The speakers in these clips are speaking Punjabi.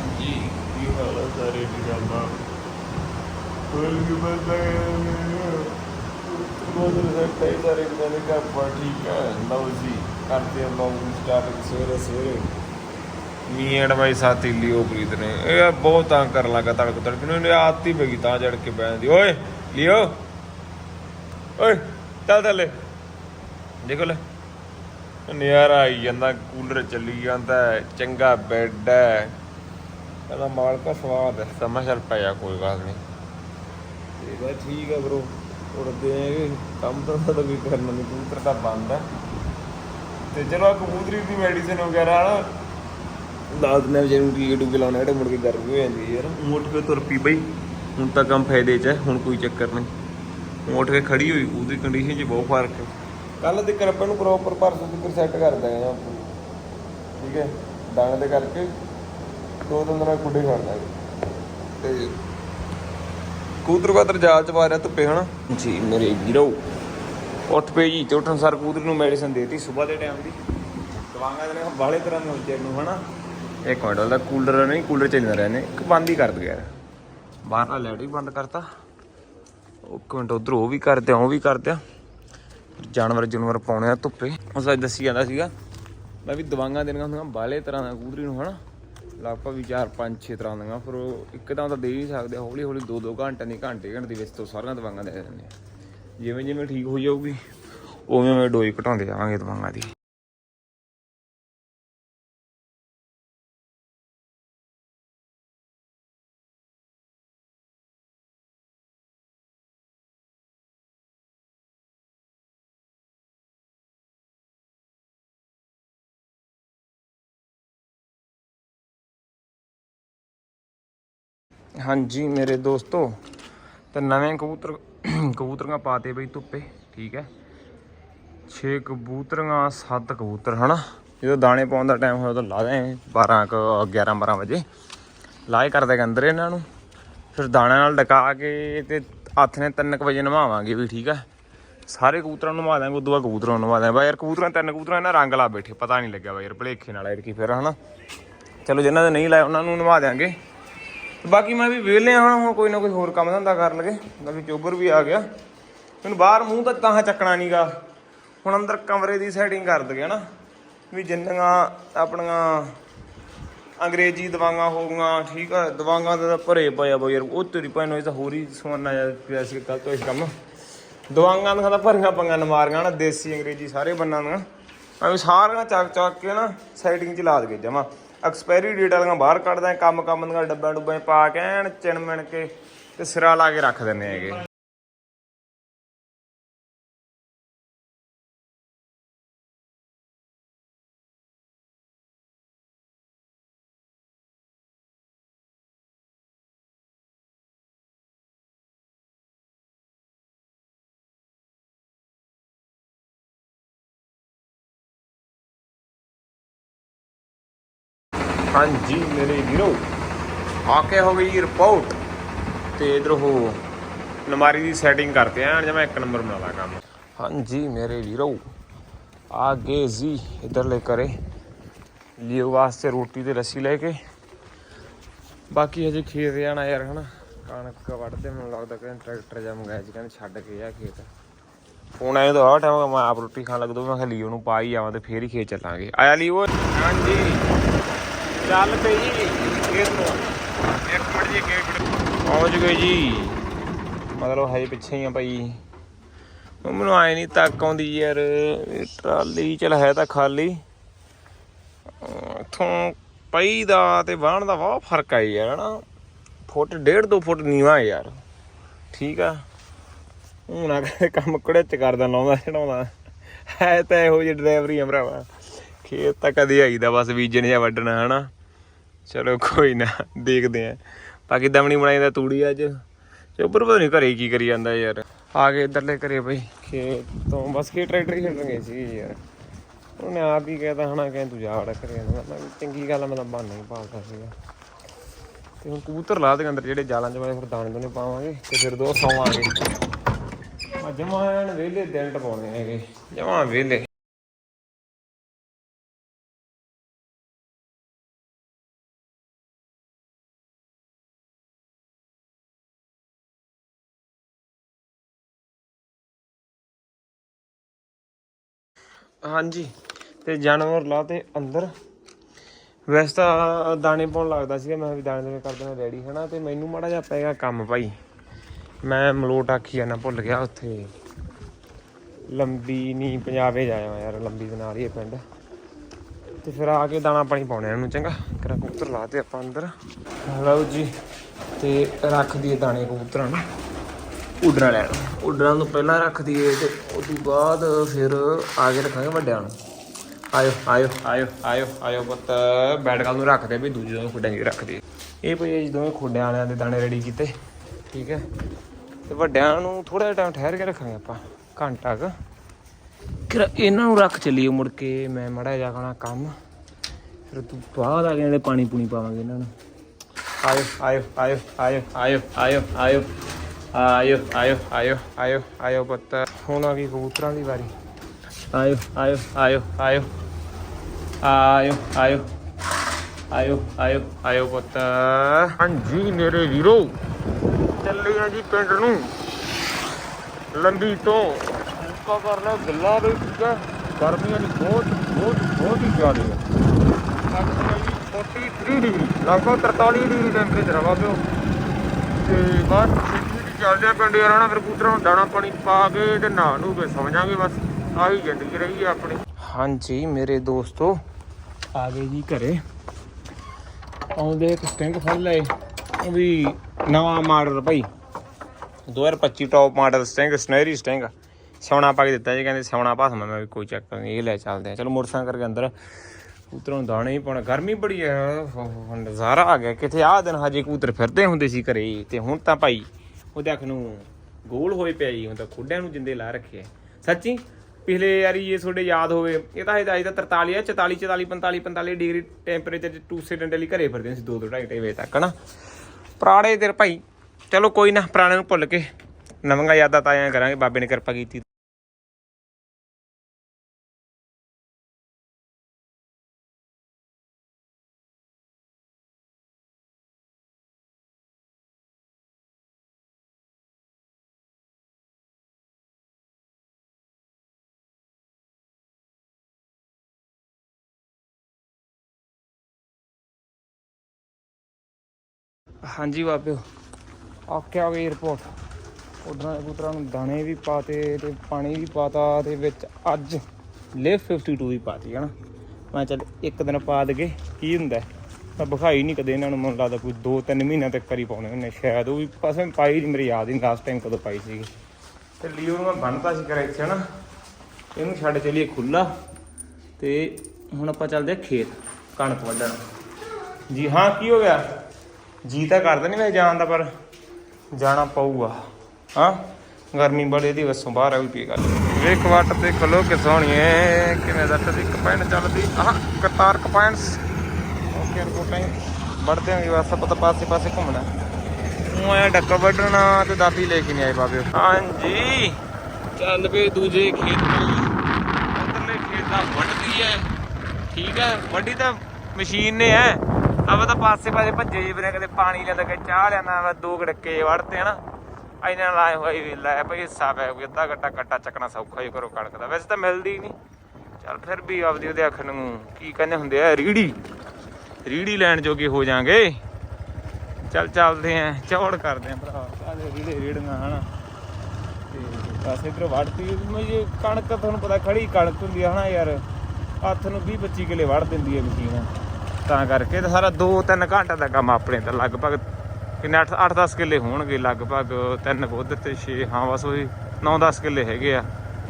ਹਾਂਜੀ, ਕੀ ਹਾਲ ਹੈ ਸਾਰੇ ਨਿਗਾਮਾ ਹੋਰ ਕੀ ਬੰਦਾ ਬਹੁਤ ਰਿਜ਼ਲਟ ਹੈ ਸਾਰੇ ਨਿਗਾਮੇ ਦਾ ਪਰ ਠੀਕ ਹੈ ਲਓ ਜੀ, ਕਰਦੇ ਹਾਂ ਲੌਗ ਸਟਾਰਟ ਸਵੇਰੇ ਸਵੇਰੇ। ਮੀ ਐਂਡ ਸਾਥੀ ਲਿਓ ਪ੍ਰੀਤ ਨੇ। ਇਹ ਬਹੁਤ ਤੰਗ ਕਰਨ ਲੱਗਾ ਤੜਕ ਤੜਕ ਨੂੰ। ਇਹਨੇ ਆਦਤ ਹੀ ਤਾਂ ਜੜ ਕੇ ਬੈਠਦੀ ਓਏ, ਲਿਓ। ਓਏ, ਚੱਲ ਥੱਲੇ। ਦੇਖੋ ਲੈ। ਨਜ਼ਾਰਾ ਆਈ ਜਾਂਦਾ, ਕੂਲਰ ਚੱਲੀ ਜਾਂਦਾ, ਚੰਗਾ ਬੈੱਡ ਹੈ। ਇਹਦਾ ਮਾਲਕਾ ਸਵਾਦ ਹੈ। ਸਮਝ ਚੱਲ ਪਿਆ ਕੋਈ ਗੱਲ ਨਹੀਂ। ਤੇ ਬਸ ਠੀਕ ਹੈ ਬ్రో ਉੜਦੇ ਹੈਗੇ ਕੰਮ ਤਾਂ ਸਾਡਾ ਵੀ ਕਰਨਾ ਨਹੀਂ ਕਬੂਤਰ ਤਾਂ ਬੰਦ ਹੈ। ਤੇ ਚਲੋ ਕਬੂਤਰੀ ਦੀ ਮੈਡੀਸਿਨ ਵਗੈਰਾ ਨਾ ਦਾਦ ਨੇ ਜਿਹਨੂੰ ਟੀਕੇ ਟੂਕੇ ਲਾਉਣੇ ਜਿਹੜੇ ਮੁੜ ਕੇ ਗਰਮੀ ਹੋ ਜਾਂਦੀ ਯਾਰ। ਉੱਠ ਕੇ ਤੁਰ ਪਈ ਬਈ ਹੁਣ ਤਾਂ ਕੰਮ ਫਾਇਦੇ 'ਚ ਹੈ ਹੁਣ ਕੋਈ ਚੱਕਰ ਨਹੀਂ। ਉੱਠ ਕੇ ਖੜੀ ਹੋਈ ਉਹਦੀ ਕੰਡੀਸ਼ਨ 'ਚ ਬਹੁਤ ਫ਼ਰਕ ਹੈ। ਕੱਲ ਦੇ ਕਰਪਨ ਨੂੰ ਪ੍ਰੋਪਰ ਪਰਸੋਂ ਤੱਕ ਸੈੱਟ ਕਰ ਦਾਂਗੇ ਠੀਕ ਹੈ? ਦਾਣੇ ਦੇ ਕਰਕੇ। ਦੋ ਦਿਨ ਨਾਲ ਖੁੱਡੇ ਕਰ ਦਾਂਗੇ ਤੇ ਕੂਤਰ ਕੂਤਰ ਜਾਲ ਚ ਮਾਰਿਆ ਧੁੱਪੇ ਹਨਾ? ਜੀ ਮੇਰੇ ਵੀਰੋ ਉੱਠ ਪਏ ਜੀ ਤੇ ਉੱਠਣ ਸਰ ਕੂਤਰ ਨੂੰ ਮੈਡੀਸਨ ਦੇਤੀ ਸਵੇਰ ਦੇ ਟਾਈਮ ਦੀ। ਦਵਾਈਆਂ ਦੇ ਨੇ ਬਾਲੇ ਤਰ੍ਹਾਂ ਦੇ ਹੁੰਦੇ ਨੂੰ ਹਨਾ? ਇੱਕ ਮਿੰਟ ਉਹਦਾ ਕੂਲਰ ਨਹੀਂ ਕੂਲਰ ਚੱਲਦਾ ਰਹੇ ਨੇ ਇੱਕ ਬੰਦ ਹੀ ਕਰ ਦਿਆ ਯਾਰ। ਬਾਹਰਲਾ ਲਾਈਟ ਵੀ ਬੰਦ ਕਰਤਾ। ਇੱਕ ਮਿੰਟ ਉਧਰ ਉਹ ਵੀ ਕਰਦੇ ਆ ਉਹ ਵੀ ਕਰਦੇ ਆ ਜਾਨਵਰ ਜਨਵਰ ਪਾਉਣੇ ਆ ਧੁੱਪੇ। ਉਸ ਅੱਜ ਦੱਸੀ ਜਾਂਦਾ ਸੀਗਾ ਮੈਂ ਵੀ ਦਵਾਈਆਂ ਦੇਣੀਆਂ ਹੁੰਦੀਆਂ ਬਾਲੇ ਤਰ੍ਹਾਂ ਦਾ ਕੂਦਰੀ ਨੂੰ ਹਨਾ? ਲਗਭਗ ਵੀ 4 5 6 ਤਰ੍ਹਾਂ ਦੀਆਂ, ਫਿਰ ਉਹ ਇੱਕਦਮ ਤਾਂ ਦੇ ਨਹੀਂ ਸਕਦੇ, ਹੌਲੀ ਹੌਲੀ 2 2 ਘੰਟੇ ਨਹੀਂ, ਘੰਟੇ ਘੰਟੇ ਦੇ ਵਿੱਚ ਤੋਂ ਸਾਰੀਆਂ ਦਵਾਈਆਂ ਦੇ ਦਿੰਦੇ ਆ। ਜਿਵੇਂ ਜਿਵੇਂ ਠੀਕ ਹੋ ਜਾਊਗੀ, ਉਵੇਂ ਉਵੇਂ ਡੋਜ਼ ਘਟਾਉਂਦੇ ਜਾਵਾਂਗੇ ਦਵਾਈਆਂ ਦੀ। ਹਾਂਜੀ, ਮੇਰੇ ਦੋਸਤੋ, ਤੇ ਨਵੇਂ ਕਬੂਤਰ ਕਬੂਤਰੀਆਂ ਪਾਤੇ ਬਈ ਧੁੱਪੇ, ਠੀਕ ਹੈ? 6 ਕਬੂਤਰੀਆਂ 7 ਕਬੂਤਰ, ਹਨਾ? ਜਦੋਂ ਦਾਣੇ ਪਾਉਣ ਦਾ ਟਾਈਮ ਹੋਇਆ ਉਦੋਂ ਲਾ ਦੇ 12 ਕ 11 12 ਵਜੇ। ਲਾਏ ਕਰਦੇ ਕ ਅੰਦਰ ਇਹਨਾਂ ਨੂੰ। ਫਿਰ ਦਾਣਿਆਂ ਨਾਲ ਡਕਾ ਕੇ ਤੇ ਹੱਥ ਨੇ 3 ਵਜੇ ਨਵਾਵਾਂਗੇ ਵੀ, ਠੀਕ ਹੈ? ਸਾਰੇ ਕਬੂਤਰਾਂ ਨੂੰ ਨਵਾ ਦਾਂਗੇ ਉਦੋਂ ਬਾਅਦ ਕਬੂਤਰਾਂ ਨੂੰ ਨਵਾ ਦਾਂਗੇ ਬਈ ਯਾਰ, ਕਬੂਤਰਾਂ, ਤਿੰਨ ਕਬੂਤਰਾਂ ਇਹਨਾਂ ਰੰਗ ਲਾ ਬੈਠੇ, ਪਤਾ ਨਹੀਂ ਲੱਗਿਆ ਬਈ ਯਾਰ, ਭਲੇਖੇ ਨਾਲ ਐਰ ਕੀ ਫਿਰ, ਹਨਾ? ਚਲੋ, ਜਿਨ੍ਹਾਂ ਦੇ ਨਹੀਂ ਲਾਏ, ਉਹਨਾਂ ਨੂੰ ਨਵਾ ਦਿਆਂਗੇ। ਬਾਕੀ ਮੈਂ ਵੀ ਵਿਹਲੇ ਹਾਂ, ਹੁਣ ਕੋਈ ਨਾ ਕੋਈ ਹੋਰ ਕੰਮ ਧੰਦਾ ਕਰਨ ਲਗੇ ਬਾਕੀ ਚੋਬਰ ਵੀ ਆ ਗਿਆ। ਹੁਣ ਬਾਹਰ ਮੂੰਹ ਤਾਂ ਤਾਂ ਚੱਕਣਾ ਨਹੀਂਗਾ ਹੁਣ ਅੰਦਰ ਕਮਰੇ ਦੀ ਸੈਟਿੰਗ ਕਰ ਦਗੇ ਨਾ ਵੀ ਜਿੰਨੀਆਂ ਆਪਣੀਆਂ ਅੰਗਰੇਜ਼ੀ ਦਵਾਈਆਂ ਹੋ ਗਈਆਂ, ਠੀਕ ਆ, ਦਵਾਈਆਂ ਦਾ ਤਾਂ ਭਰੇ ਪਏ ਬਈ ਯਾਰ। ਉਹ ਤੇਰੀ ਭੈਣ ਇਹ ਤਾਂ ਹੋਰ ਹੀ ਸਮਾਨਾ ਯਾਰ ਵੈਸੇ ਸੀ ਗਲਤ ਹੋਇਆ ਕੰਮ। ਦਵਾਈਆਂ ਦੀਆਂ ਤਾਂ ਭਰੀਆਂ ਪੰਗਾਂ ਨਮਾਰੀਆਂ ਨਾ ਦੇਸੀ ਅੰਗਰੇਜ਼ੀ ਸਾਰੇ ਬੰਨਾਂ ਦੀਆਂ। ਐਵੇਂ ਸਾਰੀਆਂ ਚੱਕ ਚੱਕ ਕੇ ਨਾ ਸੈਟਿੰਗ ਚ ਲਾ ਦਗੇ ਜਮਾ। ਐਕਸਪਾਇਰੀ ਡੇਟ ਵਾਲੀਆਂ ਬਾਹਰ ਕੱਢਦਾ ਕੰਮ ਕੰਮ ਦੀਆਂ ਡੱਬਿਆਂ ਡੁੱਬਿਆਂ 'ਚ ਪਾ ਕੇ ਐਨ ਚਿਣ ਮਿਣ ਕੇ ਤੇ ਸਿਰਾ ਲਾ ਕੇ ਰੱਖ ਦਿੰਦੇ ਹੈਗੇ। ਹਾਂਜੀ, ਮੇਰੇ ਵੀਰੋ ਆ ਕੇ ਹੋ ਗਈ ਰਿਪੋਰਟ ਤੇ ਇਧਰ ਉਹ ਨਮਾਰੀ ਦੀ ਸੈਟਿੰਗ ਕਰਦੇ ਆਂ ਜਿਵੇਂ ਇੱਕ ਨੰਬਰ ਬਣਾ ਲਾ ਕੰਮ। ਹਾਂਜੀ, ਮੇਰੇ ਵੀਰੋ, ਆ ਗਏ ਜੀ ਇਧਰ ਕਰੇ ਲਿਓ ਵਾਸਤੇ ਰੋਟੀ ਤੇ ਲੱਸੀ ਲੈ ਕੇ। ਬਾਕੀ ਹਜੇ ਖੇਤ ਜਾਣਾ ਯਾਰ, ਹਨਾ? ਕਣਕ ਵੱਢਦੇ, ਮੈਨੂੰ ਲੱਗਦਾ ਕਿ ਟਰੈਕਟਰ ਜਾਂ ਮੰਗਾਇਆ ਜੀ ਕਹਿੰਦੇ ਛੱਡ ਕੇ ਆ ਖੇਤ। ਫੋਨ ਆਇਆ ਤਾਂ ਆ ਟਾਈਮ ਮੈਂ ਆਪ ਰੋਟੀ ਖਾਣ ਲੱਗ ਦੋ ਮੈਂ ਕਿਹਾ ਲਿਓ ਨੂੰ ਪਾ ਹੀ ਆਵਾਂ ਤੇ ਫੇਰ ਹੀ ਖੇਤ ਚੱਲਾਂਗੇ। ਆਇਆ ਲੀਓ? ਹਾਂਜੀ। ਚੱਲ ਪਈ। ਖੇਤ ਨੂੰ ਇੱਕ ਮਿੰਟ ਜੀ ਗੇਟ ਪਹੁੰਚ ਗਏ ਜੀ। ਮਤਲਬ ਹਜੇ ਪਿੱਛੇ ਹੀ ਆ ਭਾਈ। ਉਹ ਮੈਨੂੰ ਆਏ ਨਹੀਂ ਤੱਕ ਆਉਂਦੀ ਯਾਰ। ਟਰਾਲੀ ਚਲ ਹੈ ਤਾਂ ਖਾਲੀ। ਇਥੋਂ ਪਈ ਦਾ ਤੇ ਵਾਹਣ ਦਾ ਬਹੁਤ ਫ਼ਰਕ ਆ ਯਾਰ, ਹਨਾ। ਫੁੱਟ, ਡੇਢ ਦੋ ਫੁੱਟ ਨੀਵਾ ਯਾਰ। ਠੀਕ ਆ। ਹੁਣ ਆ ਕੇ ਕੰਮ ਕੜੇ ਚ ਕਰਦਾ ਲਾਉਂਦਾ ਚੜਾਉਂਦਾ ਹੈ ਤਾਂ ਇਹੋ ਜਿਹੀ ਡਰਾਈਵਰੀ ਆ ਭਰਾਵਾ। ਖੇਤ ਤਾਂ ਕਦੇ ਆਈਦਾ, ਬਸ ਬੀਜਣ ਜਾਂ ਵੱਢਣਾ, ਹਨਾ। ਚਲੋ ਕੋਈ ਨਾ, ਦੇਖਦੇ ਆ ਬਾਕੀ ਦਮਣੀ ਬਣਾਈਦਾ ਤੂੜੀ ਅੱਜ। ਚੋਬਰ ਪਤਾ ਨਹੀਂ ਘਰੇ ਕੀ ਕਰੀ ਜਾਂਦਾ ਯਾਰ। ਆ ਕੇ ਇੱਧਰਲੇ ਘਰੇ ਬਈ, ਖੇਤ ਤੋਂ। ਬਸ ਖੇਤ ਟਰੈਕਟਰ ਹੀ ਛੱਡਣ ਗਏ ਸੀ ਯਾਰ। ਉਹਨੇ ਆਪ ਹੀ ਕਹਿਤਾ ਹਨਾ ਕਿ ਤੂੰ ਜਾ ਵੜਾ ਕਰੇ ਮੈਂ ਚੰਗੀ ਗੱਲ ਆ, ਮੈਂ ਤਾਂ ਬਹਾਨਾ ਪਾਲਦਾ ਸੀਗਾ। ਤੇ ਹੁਣ ਕਬੂਤਰ ਲਾ ਦੇ ਅੰਦਰ, ਜਿਹੜੇ ਜਾਲਾਂ ਚ ਮੈਂ ਫਿਰ ਦਾਣੇ ਦੋਨੇ ਪਾਵਾਂਗੇ ਤੇ ਫਿਰ ਦੋ ਸੌਵਾਂਗੇ। ਆ ਜਮਾਂ ਐਨ ਵਿਹਲੇ ਦਿਨ ਟਪਾਉਣੇ ਹੈਗੇ ਜਮਾਂ ਵਿਹਲੇ। ਹਾਂਜੀ, ਤੇ ਜਾਨਵਰ ਲਾ ਲਾਤੇ ਅੰਦਰ। ਵੈਸੇ ਤਾਂ ਦਾਣੇ ਪਾਉਣ ਲੱਗਦਾ ਸੀਗਾ, ਮੈਂ ਵੀ ਦਾਣੇ ਦੇ ਕਰ ਦੇਣਾ ਰੈਡੀ ਹਨਾ? ਤੇ ਮੈਨੂੰ ਮਾੜਾ ਜਿਹਾ ਪੈ ਗਿਆ ਕੰਮ ਭਾਈ। ਮੈਂ ਮਲੋਟ ਆਖੀ ਜਾਣਾ ਭੁੱਲ ਗਿਆ ਉੱਥੇ। ਲੰਬੀ ਨਹੀਂ ਪੰਜਾਬੇ ਜਾਇਆ ਯਾਰ, ਲੰਬੀ ਦੇ ਨਾਲ ਹੀ ਹੈ ਪਿੰਡ। ਤੇ ਫਿਰ ਆ ਕੇ ਦਾਣਾ ਪਾਣੀ ਪਾਉਣਾ ਇਹਨੂੰ ਚੰਗਾ? ਕਰਾ ਕਬੂਤਰ ਲਾ ਲਾਤੇ ਆਪਾਂ ਅੰਦਰ। ਲਓ ਜੀ, ਤੇ ਰੱਖ ਦਈਏ ਦਾਣੇ ਕਬੂਤਰਾਂ ਨੂੰ। ਉਡਰਾਂ ਲੈਣ। ਉਡਰਾਂ ਨੂੰ ਪਹਿਲਾਂ ਰੱਖ ਦਈਏ ਤੇ ਉਸ ਤੋਂ ਬਾਅਦ ਫਿਰ ਆ ਕੇ ਰੱਖਾਂਗੇ ਵੱਡਿਆਂ ਨੂੰ। ਆਇਓ ਆਇਓ। ਆਇਓ ਆਇਓ ਆਇਓ ਪੁੱਤ। ਬੈਡ ਕਾਲ ਨੂੰ ਰੱਖਦੇ ਵੀ ਦੂਜੇ ਦੋਵੇਂ ਖੁੱਡਾਂ ਜੀ ਰੱਖ ਦਈਏ ਇਹ ਭਈ ਦੋਵੇਂ ਖੁੱਡਿਆਂ ਵਾਲਿਆਂ ਦੇ ਦਾਣੇ ਰੈਡੀ ਕੀਤੇ। ਠੀਕ ਹੈ। ਤੇ ਵੱਡਿਆਂ ਨੂੰ ਥੋੜਾ ਜਿਹਾ ਟਾਈਮ ਠਹਿਰ ਕੇ ਰੱਖਾਂਗੇ ਆਪਾਂ। ਘੰਟਾ ਕੁ। ਫਿਰ ਇਹਨਾਂ ਨੂੰ ਰੱਖ ਚੱਲੀਏ ਮੁੜ ਕੇ। ਮੈਂ ਮੜਾ ਜਾ ਕਣਾ ਕੰਮ। ਫਿਰ ਤੂੰ ਬਾਅਦ ਆ ਕੇ ਪਾਣੀ ਪੂਣੀ ਪਾਵਾਂਗੇ ਇਹਨਾਂ ਨੂੰ। ਆਇਓ ਆਇਓ ਆਇਓ ਆਇਓ ਆਇਓ ਆਇਓ ਆਇਓ। ਆਇਓ ਆਇਓ ਆਇਓ ਆਇਓ ਆਇਓ ਪੁੱਤ। ਹੁਣ ਆ ਗਈ ਕਬੂਤਰਾਂ ਦੀ ਵਾਰੀ। ਆਇਓ ਆਇਓ ਆਇਓ ਆਇਓ। ਆਇਓ ਆਇਓ ਆਇਓ ਆਇਓ ਆਇਓ ਪੁੱਤ। ਹਾਂਜੀ ਮੇਰੇ ਵੀਰੋ, ਚੱਲੇ ਆ ਜੀ ਪਿੰਡ ਨੂੰ। ਲੰਬੀ ਤੋਂ। ਕਾ ਕਰ ਲੈ ਗੱਲਾਂ ਦੇ ਠੀਕ ਹੈ ਗਰਮੀਆਂ ਦੀ ਬਹੁਤ ਬਹੁਤ ਬਹੁਤ ਹੀ ਜ਼ਿਆਦਾ ਹੈ ਅੱਜ 43 ਡਿਗਰੀ ਲਗਭਗ 43 ਡਿਗਰੀ ਟੈਂਪਰੇਚਰ ਹਵਾ ਪਿਓ ਤੇ ਬਸ ਚੱਲਦੇ ਆ ਪਿੰਡ ਯਾਰ ਨਾ ਫਿਰ ਕਬੂਤਰਾਂ ਨੂੰ ਦਾਣਾ ਪਾਣੀ ਪਾ ਕੇ ਤੇ ਨਹਾ ਨੂੰ ਕੇ ਸੌਂ ਜਾਾਂਗੇ ਬਸ। ਆਹੀ ਜ਼ਿੰਦਗੀ ਰਹੀ ਹੈ ਆਪਣੀ। ਹਾਂਜੀ, ਮੇਰੇ ਦੋਸਤੋ, ਆ ਗਏ ਜੀ ਘਰੇ। ਆਉਂਦੇ ਇੱਕ ਸਟਿੰਗ ਫੜ ਲਏ ਉਹ ਵੀ ਨਵਾਂ ਮਾਡਲ ਭਾਈ। 2025 ਟੌਪ ਮਾਡਲ ਸਟਿੰਗ ਸਨੈਰੀ ਸਟਿੰਗ। ਸੌਣਾ ਪਾ ਕੇ ਦਿੱਤਾ ਜੀ, ਕਹਿੰਦੇ ਸੌਣਾ ਭਾਸਮਾ ਮੈਂ ਕੋਈ ਚੱਕਰ ਨਹੀਂ ਇਹ ਲੈ ਚੱਲਦੇ ਆ। ਚਲੋ ਮੋਟਰਸਾਈਕਲ ਕਰਕੇ ਅੰਦਰ। ਕਬੂਤਰਾਂ ਨੂੰ ਦਾਣੇ ਹੀ ਪਾਉਣਾ। ਗਰਮੀ ਬੜੀ ਹੈ ਨਜ਼ਾਰਾ ਆ ਗਿਆ। ਕਿਥੇ ਆਹ ਦਿਨ ਹਜੇ ਕੂਤਰ ਫਿਰਦੇ ਹੁੰਦੇ ਸੀ ਘਰੇ, ਤੇ ਹੁਣ ਤਾਂ ਭਾਈ ਉਹਦੇ ਅੱਖ ਨੂੰ ਗੋਲ ਹੋਏ ਪਿਆ ਜੀ, ਹੁਣ ਤਾਂ ਖੁੱਡਿਆਂ ਨੂੰ ਜਿੰਦੇ ਲਾ ਰੱਖੇ ਆ। ਸੱਚੀ, ਪਿਛਲੇ ਯਾਰੀ ਇਹ ਤੁਹਾਡੇ ਯਾਦ ਹੋਵੇ, ਇਹ ਤਾਂ ਹਜੇ ਤਾਂ 43 ਆ 44 44 45 45 ਡਿਗਰੀ ਟੈਂਪਰੇਚਰ ਚ ਟੂਸੇ ਡੰਡੇ ਲਈ ਘਰੇ ਫਿਰਦੇ ਸੀ 2 2 2.5 ਵਜੇ ਤੱਕ ਨਾ ਪੁਰਾਣੇ ਦਿਨ ਭਾਈ, ਚਲੋ ਕੋਈ ਨਾ, ਪੁਰਾਣੇ ਨੂੰ ਭੁੱਲ ਕੇ ਨਵਾਂਗਾ ਯਾਦਾਂ ਤਾਜ਼ੀਆਂ ਕਰਾਂਗੇ, ਬਾਬੇ ਨੇ ਕਿਰਪਾ ਕੀਤੀ ਹਾਂਜੀ ਬਾਬਿਓ ਆਖਿਆ ਆ ਗਈ ਰਿਪੋਰਟ ਉਡਰਾਂ ਦੇ ਕਬੂਤਰਾਂ ਨੂੰ ਦਾਣੇ ਵੀ ਪਾਤੇ ਤੇ ਪਾਣੀ ਵੀ ਪਾਤਾ ਤੇ ਵਿੱਚ ਅੱਜ ਲਿਫ 52 ਵੀ ਪਾਤੀ ਹੈ ਨਾ ਮੈਂ ਚੱਲ ਇੱਕ ਦਿਨ ਪਾ ਦਗੇ ਕੀ ਹੁੰਦਾ? ਹੈ? ਮੈਂ ਵਿਖਾਈ ਨਹੀਂ ਕਦੇ ਇਹਨਾਂ ਨੂੰ, ਮੈਨੂੰ ਲੱਗਦਾ ਕੋਈ 2-3 ਮਹੀਨਿਆਂ ਤੱਕ ਕਰੀ ਪਾਉਣੇ ਹੁੰਦੇ, ਸ਼ਾਇਦ ਉਹ ਵੀ ਪਾਸੇ ਪਾਈ ਨਹੀਂ ਮੇਰੀ ਯਾਦ ਹੀ ਲਾਸਟ ਟਾਈਮ ਕਦੋਂ ਪਾਈ ਸੀਗੀ। ਤੇ ਲੀਓ ਨੂੰ ਮੈਂ ਬੰਨਤਾ ਸੀ ਕਰੇ ਇੱਥੇ ਨਾ ਇਹਨੂੰ ਛੱਡ ਚਲੀਏ ਖੁੱਲਾ ਤੇ ਹੁਣ ਆਪਾਂ ਚੱਲਦੇ ਆ ਖੇਤ, ਕਣਕ ਵੱਢਣ। ਜੀ ਹਾਂ, ਕੀ ਹੋ ਗਿਆ? ਜੀ ਤਾਂ ਕਰਦਾ ਨਹੀਂ ਮੈਂ ਜਾਣ ਦਾ ਪਰ ਜਾਣਾ ਪਊਗਾ। ਹਾਂ? ਗਰਮੀ ਬੜੀ ਇਹਦੀ ਵਸੋਂ ਬਾਹਰ ਆ ਵੀ ਪੀ ਗੱਲ। ਵੇਖ ਵੱਟ ਤੇ ਖਲੋ ਕੇ ਸੋਹਣੀਏ ਕਿਵੇਂ ਦੀ ਕਪੈਨ ਚੱਲਦੀ? ਆਹ ਕਰਤਾਰ ਕਪੈਨਸ ਓਕੇ ਰਿਪੋਰਟਾਂ ਵੜਦੇ ਆਂਗੇ ਬਸ ਆਪਾਂ ਤਾਂ ਪਾਸੇ ਪਾਸੇ ਘੁੰਮਣਾ। ਉਹ ਆਇਆ ਡੱਕਾ ਵੱਢਣਾ ਤੇ ਦਾਤੀ ਲੈ ਕੇ ਨਹੀਂ ਆਏ ਬਾਬੇ। ਹਾਂਜੀ। ਚੱਲ ਪਏ ਦੂਜੇ ਖੇਤ। ਉਧਰਲੇ ਖੇਤ ਦਾ ਵੱਢਦੀ ਹੈ ਠੀਕ ਹੈ ਵੱਢੀ ਤਾਂ ਮਸ਼ੀਨ ਨੇ ਹੈ ਆਪਾਂ ਤਾਂ ਪਾਸੇ ਪਾਸੇ ਭੱਜੇ ਜੀ ਬਿਨਾਂ ਕਦੇ ਪਾਣੀ ਲੈਂਦਾ ਕਿ ਚਾਹ ਲੈਂਦਾ ਵਾ ਦੋ ਗੜਕੇ ਵੜਤੇ, ਹਨਾ। ਇਹਨਾਂ ਲਾਏ ਹੋਏ ਵੀ ਲੈ ਭਈ, ਹਿੱਸਾ ਪੈ ਗਿਆ, ਅੱਧਾ ਗੱਟਾ ਕੱਟਾ ਚੱਕਣਾ ਸੌਖਾ ਹੀ ਕਰੋ ਕਣਕ ਦਾ ਵੈਸੇ ਤਾਂ ਮਿਲਦੀ ਨਹੀਂ ਚੱਲ ਫਿਰ ਵੀ ਆਪਦੀ ਉਹਦੇ ਅੱਖ ਨੂੰ ਕੀ ਕਹਿੰਦੇ ਹੁੰਦੇ ਆ, ਰੀੜੀ। ਰੀੜੀ ਲੈਣ ਜੋਗੇ ਹੋ ਜਾਾਂਗੇ। ਚੱਲ ਚੱਲਦੇ ਆਂ, ਚੌੜ ਕਰਦੇ ਆਂ ਭਰਾ। ਸਾਰੇ ਰੀੜੇ ਰੀੜੀਆਂ, ਹਨਾ। ਤੇ ਬਸ ਇਧਰ ਵੜਤੀ ਮੈਂ ਇਹ ਕਣਕ ਤੁਹਾਨੂੰ ਪਤਾ ਖੜੀ ਕਣਕ ਹੁੰਦੀ ਆ, ਹਨਾ ਯਾਰ। ਹੱਥ ਨੂੰ 20 25 ਕਿਲੇ ਵੜ ਦਿੰਦੀ ਹੈ ਮਸ਼ੀਨ। ਤਾਂ ਕਰਕੇ ਤਾਂ ਸਾਰਾ 2-3 ਘੰਟੇ ਦਾ ਕੰਮ ਆਪਣੇ ਦਾ ਲਗਭਗ ਕਿੰਨੇ 8 8-10 ਕਿੱਲੇ ਹੋਣਗੇ, ਲਗਭਗ ਤਿੰਨ ਉਧਰ ਤੇ 6 ਹਾਂ ਬਸ ਉਹੀ 9-10 ਕਿੱਲੇ ਹੈਗੇ ਆ।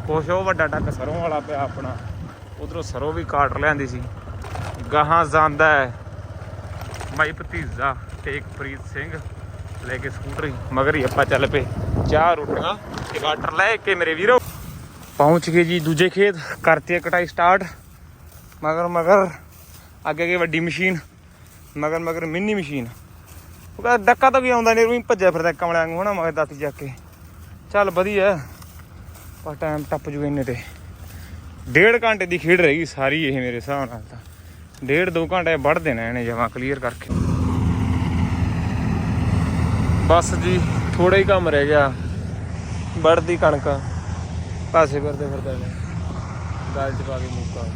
ਕੁਛ ਉਹ ਵੱਡਾ ਟੱਕ ਸਰੋਂ ਵਾਲਾ ਪਿਆ ਆਪਣਾ, ਉਧਰੋਂ ਸਰੋਂ ਵੀ ਕਾਟ ਲਿਆਂਦੀ ਸੀ। ਗਾਹਾਂ ਜਾਂਦਾ ਹੈ ਮਾਈ ਭਤੀਜਾ ਟੇਕਪ੍ਰੀਤ ਸਿੰਘ ਲੈ ਕੇ ਸਕੂਟਰੀ, ਮਗਰ ਹੀ ਆਪਾਂ ਚੱਲ ਪਏ। ਚਾਹ, ਰੋਟੀਆਂ ਤੇ ਵਾਟਰ ਲੈ ਕੇ ਮੇਰੇ ਵੀਰੋ। ਪਹੁੰਚ ਗਏ ਜੀ ਦੂਜੇ ਖੇਤ, ਕਰਤੀ ਕਟਾਈ ਸਟਾਰਟ ਮਗਰ ਮਗਰ ਅੱਗੇ ਅੱਗੇ ਵੱਡੀ ਮਸ਼ੀਨ, ਮਗਰ ਮਗਰ ਮਿੰਨੀ ਮਸ਼ੀਨ। ਉਹ ਕਹਿੰਦਾ ਡੱਕਾ ਤਾਂ ਵੀ ਆਉਂਦਾ ਨਹੀਂ ਉਹੀ ਭੱਜਿਆ ਫਿਰਦਾ ਕਮਲਿਆਂ ਵਾਂਗੂ, ਹਨਾ, ਮਗਰ ਦਾਤੀ ਜਾ ਕੇ। ਚੱਲ ਵਧੀਆ। ਪਰ ਟਾਈਮ ਟੱਪ ਜੂ ਇੰਨੇ ਤੇ। ਡੇਢ ਘੰਟੇ ਦੀ ਖੇਡ ਰਹੀ ਸਾਰੀ ਇਹ ਮੇਰੇ ਹਿਸਾਬ ਨਾਲ ਤਾਂ। ਡੇਢ ਦੋ ਘੰਟੇ ਵੱਢ ਦੇਣਾ ਇਹਨੇ ਜਮਾ ਕਲੀਅਰ ਕਰਕੇ। ਬਸ ਜੀ ਥੋੜਾ ਹੀ ਕੰਮ ਰਹਿ ਗਿਆ। ਵੱਢਦੀ ਕਣਕ। ਪਾਸੇ ਫਿਰਦੇ ਫਿਰਦੇ ਨੇ। ਗਲ ਚ ਪਾ ਕੇ ਮੁੱਕਾ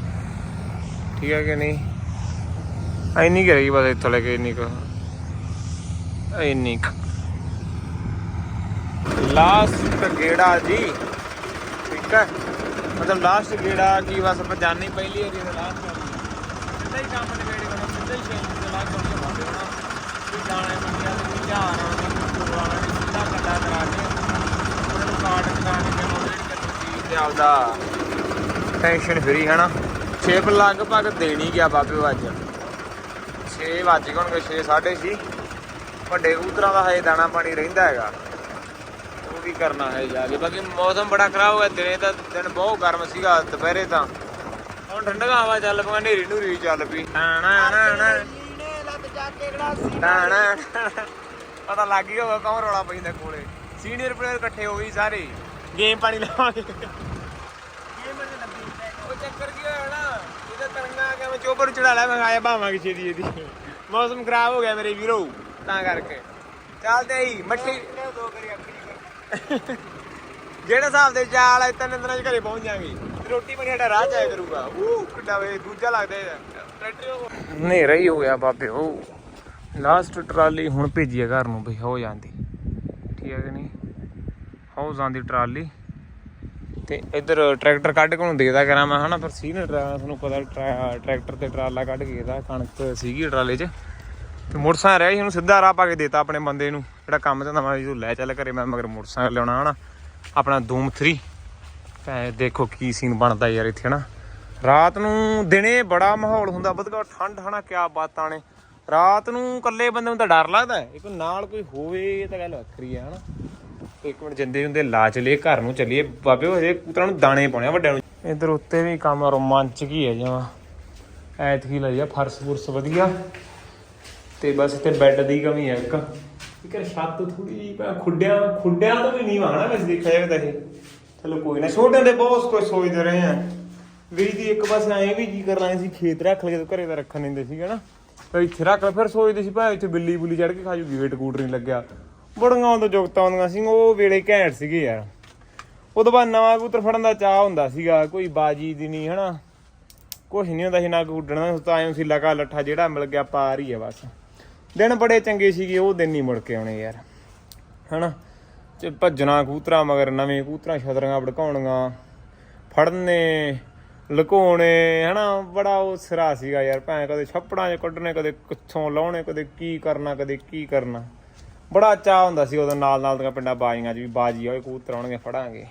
ਠੀਕ ਹੈ ਕਿ ਨਹੀਂ? ਇੰਨੀ ਕਰੇਗੀ ਬਸ ਇੱਥੋਂ ਲੈ ਕੇ ਇੰਨੀ ਕੁ, ਇੰਨੀ ਲਾਸਟ ਗੇੜਾ ਜੀ, ਠੀਕ ਹੈ? ਮਤਲਬ ਲਾਸਟ ਗੇੜਾ ਕੀ ਬਸ ਆਪਾਂ ਜਾਣੀ ਪਹਿਲੀ ਵਾਰੀ ਦਾ ਲਾਸਟ ਸਿੱਧਾ ਹੀ ਕੰਮ ਨਿਬੇੜੇ ਬਣਾ ਸਿੱਧਾ ਹੀ ਸ਼ੇਮ ਦੇ ਲਾਗ ਕਰਕੇ ਪਾਉਂਦੇ ਹੋਣਾ। ਵੀ ਦਾਣੇ ਮੰਗਿਆ ਤੇ ਵੀ ਆਉਣਾ ਵੀ ਸਿੱਧਾ ਕੱਟਾ ਕਰਾ ਕੇ ਉਹਨਾਂ ਨੂੰ ਕਾਟ ਕਰਾ ਕੇ ਫਿਰ ਕਰਨੀ ਤੇ ਆਪਦਾ ਟੈਨਸ਼ਨ ਫਰੀ ਹੈ ਨਾ 6 ਲਗਭਗ ਦੇਣੀ ਗਿਆ ਬਾਬੇ ਅੱਜ। 6 ਵੱਜ ਗਏ ਹੋਣਗੇ 6 6:30 ਵੱਡੇ ਕਬੂਤਰਾਂ ਦਾ ਹਜੇ ਦਾਣਾ ਪਾਣੀ ਰਹਿੰਦਾ ਹੈਗਾ। ਉਹ ਵੀ ਕਰਨਾ ਹੈ ਜਾ ਕੇ। ਬਾਕੀ ਮੌਸਮ ਬੜਾ ਖਰਾਬ ਹੋਇਆ। ਦਿਨੇ ਤਾਂ ਦਿਨ ਬਹੁਤ ਗਰਮ ਸੀਗਾ ਦੁਪਹਿਰੇ ਤਾਂ। ਹੁਣ ਠੰਡਾ ਹਵਾ ਚੱਲ ਪਈ ਨੇਰੀ ਨੂਰੀ ਚੱਲ ਪਈ। ਨਾ ਨਾ ਨਾ ਨਾ। ਨਾ ਨਾ ਪਤਾ ਲੱਗ ਗਿਆ ਕੌਣ ਰੌਲਾ ਪੈਂਦਾ ਕੋਲੇ। ਸੀਨੀਅਰ ਪਲੇਅਰ ਇਕੱਠੇ ਹੋ ਗਏ ਸਾਰੇ। ਗੇਮ ਪਾਣੀ ਲਾਵਾਂਗੇ ਉਹ ਚੱਕਰ ਕੀ ਹੋਇਆ ਨਾ ਇਹਦਾ ਤਰੰਗਾ ਆ ਗਿਆ ਮੈਂ ਚੋਬਰ ਚੜਾ ਲਿਆ, ਮੈਂ ਆਇਆ ਭਾਵਾਂਗੇ ਛੇਦੀ ਇਹਦੀ। ਮੌਸਮ ਖਰਾਬ ਹੋ ਗਿਆ ਮੇਰੇ ਵੀਰੋ, ਤਾਂ ਕਰਕੇ। ਚੱਲਦੇ ਹੀ ਮੱਠੀ। ਜਿਹੜੇ ਹਿਸਾਬ ਦੇ ਚਾਲ ਆ, ਤਿੰਨ ਦਿਨਾਂ ਚ ਘਰੇ ਪਹੁੰਚ ਜਾਾਂਗੇ ਰੋਟੀ ਪਾਣੀ ਸਾਡਾ ਰਾਹ ਚ ਆਇਆ ਕਰੂਗਾ। ਉਹ ਕਿੱਡਾ ਵੇ ਦੂਜਾ ਲੱਗਦਾ ਟਰੈਕਟਰ ਹਨੇਰਾ ਹੀ ਹੋ ਗਿਆ ਬਾਬੇ ਉਹ ਲਾਸਟ ਟਰਾਲੀ ਹੁਣ ਭੇਜੀ ਘਰ ਨੂੰ ਬਈ, ਹੋ ਜਾਂਦੀ। ਠੀਕ ਹੈ ਕਿ ਨਹੀਂ? ਹੋ ਜਾਂਦੀ ਟਰਾਲੀ। ਤੇ ਇੱਧਰ ਟਰੈਕਟਰ ਕੱਢ ਕੇ ਉਹਨੂੰ ਦੇਦਾ ਕਰਾਂ ਮੈਂ, ਹਨਾ, ਪਰ ਸੀ ਨਾ ਟਰਾ- ਤੁਹਾਨੂੰ ਪਤਾ ਟਰਾ- ਟਰੈਕਟਰ ਤੇ ਟਰਾਲਾ ਕੱਢ ਕੇ ਇਹਦਾ ਕਣਕ ਸੀਗੀ ਟਰਾਲੇ 'ਚ। ਤੇ ਮੋਟਰਸਾਈਕਲ ਰਹਿ ਸੀ, ਉਹਨੂੰ ਸਿੱਧਾ ਰਾਹ ਪਾ ਕੇ ਦੇਤਾ ਆਪਣੇ ਬੰਦੇ ਨੂੰ। ਜਿਹੜਾ ਕੰਮ ਤੇ ਨਵਾਂ ਤੂੰ ਲੈ ਚੱਲ ਘਰੇ ਮੈਂ, ਮਗਰ ਮੋਟਰਸਾਈਕਲ ਲਿਆਉਣਾ, ਹਨਾ। ਆਪਣਾ ਧੂਮ 3 ਭੈ ਦੇਖੋ ਕੀ ਸੀਨ ਬਣਦਾ ਯਾਰ ਇੱਥੇ, ਹਨਾ। ਰਾਤ ਨੂੰ ਦਿਨੇ ਬੜਾ ਮਾਹੌਲ ਹੁੰਦਾ ਬਦਗਾ ਠੰਡ, ਹਨਾ, ਕਿਆ ਬਾਤਾਂ ਨੇ। ਰਾਤ ਨੂੰ ਇਕੱਲੇ ਬੰਦੇ ਨੂੰ ਤਾਂ ਡਰ ਲੱਗਦਾ ਹੈ। ਇੱਕ ਨਾਲ ਕੋਈ ਹੋਵੇ, ਇਹ ਤਾਂ ਗੱਲ ਵੱਖਰੀ ਹੈ ਹਨਾ। ਇੱਕ ਮਿੰਟ ਜਿੰਦੇ ਹੁੰਦੇ ਲਾ ਚਲੀਏ ਘਰ ਨੂੰ ਚੱਲੀਏ। ਬਾਬੇ ਹਜੇ ਕੂਤਰਾਂ ਨੂੰ ਦਾਣੇ ਪਾਉਣੇ ਆ, ਵੱਡਿਆਂ ਨੂੰ। ਇਧਰ ਉੱਤੇ ਵੀ ਕੰਮ ਰੋਮਾਂਚਕ ਹੀ ਹੈ ਜਮਾ ਐਤਕੀ ਲਈ ਆ, ਫਰਸ਼ ਫੁਰਸ ਵਧੀਆ। ਤੇ ਬਸ ਇੱਥੇ ਬੈੱਡ ਦੀ ਕਮੀ ਹੈ ਇੱਕ। ਇੱਕ ਛੱਤ ਥੋੜੀ ਜਿਹੀ ਖੁੱਡਿਆਂ ਖੁੱਡਿਆਂ ਤੋਂ ਵੀ ਨਹੀਂ ਵਾਣਾ ਵੈਸੇ ਦੇਖਿਆ ਜਾਵੇ ਤਾਂ ਇਹ। ਚਲੋ ਕੋਈ ਨਾ, ਛੋਟਿਆਂ ਦੇ ਬਹੁਤ ਕੁਝ ਸੋਚਦੇ ਰਹੇ ਆ। ਵੀ ਦੀ ਇੱਕ ਪਾਸੇ ਐਂ ਵੀ ਕੀ ਕਰਨਾ ਸੀ, ਖੇਤ ਰੱਖ ਲਏ, ਜਦੋਂ ਘਰੇ ਦਾ ਰੱਖਣ ਦਿੰਦੇ ਸੀ ਨਾ। ਫਿਰ ਇੱਥੇ ਰੱਖ ਲੈ ਫਿਰ ਸੋਚਦੇ ਸੀ, ਭਾਵੇਂ ਇੱਥੇ ਬਿੱਲੀ ਬੁੱਲੀ ਚੜ ਕੇ ਖਾ ਜੂਗੀ ਵੇਟ ਕੂਟ ਨਹੀਂ ਲੱਗਿਆ। ਬੁੜੀਆਂ ਤੋਂ ਜੁਗਤਾਂ ਆਉਂਦੀਆਂ ਸੀ, ਉਹ ਵੇਲੇ ਘੈਂਟ ਸੀਗੇ ਯਾਰ। ਉਦੋਂ ਬਾਅਦ ਨਵਾਂ ਕਬੂਤਰ ਫੜਨ ਦਾ ਚਾਹ ਹੁੰਦਾ ਸੀਗਾ, ਕੋਈ ਬਾਜੀ ਦੀ ਨਹੀਂ, ਹਨਾ? ਕੁਛ ਨਹੀਂ ਹੁੰਦਾ ਸੀ, ਨਾ ਕੋਈ ਤਾਂ ਐਂ ਸੀ ਲਗਾ ਲੱਠਾ ਜਿਹੜਾ ਮਿਲ ਗਿਆ, ਪਾਰ ਹੀ ਹੈ ਬਸ। ਦਿਨ ਬੜੇ ਚੰਗੇ ਸੀਗੇ, ਉਹ ਦਿਨ ਨਹੀਂ ਮੁੜ ਕੇ ਆਉਣੇ ਯਾਰ, ਹਨਾ? ਤੇ ਭੱਜਣਾ ਕੂਤਰਾ ਮਗਰ, ਨਵੇਂ ਕੂਤਰਾ ਛਤਰੀਆਂ ਭੜਕਾਉਣੀਆਂ, ਫੜਨੇ, ਲੁਕਾਉਣੇ, ਹਨਾ? ਬੜਾ ਉਹ ਸਿਰਾ ਸੀਗਾ ਯਾਰ ਭੈਂ ਕਦੇ ਛੱਪੜਾਂ 'ਚ ਕੱਢਣੇ, ਕਦੇ ਕਿੱਥੋਂ ਲਾਉਣੇ, ਕਦੇ ਕੀ ਕਰਨਾ, ਕਦੇ ਕੀ ਕਰਨਾ। ਬੜਾ ਚਾਹ ਹੁੰਦਾ ਸੀ ਉਦੋਂ ਨਾਲ ਨਾਲ ਦੀਆਂ ਪਿੰਡਾਂ ਬਾਜੀਆਂ 'ਚ ਵੀ ਬਾਜੀ ਹੋਏ, ਕਬੂਤਰ ਆਉਣਗੇ, ਫੜਾਂਗੇ।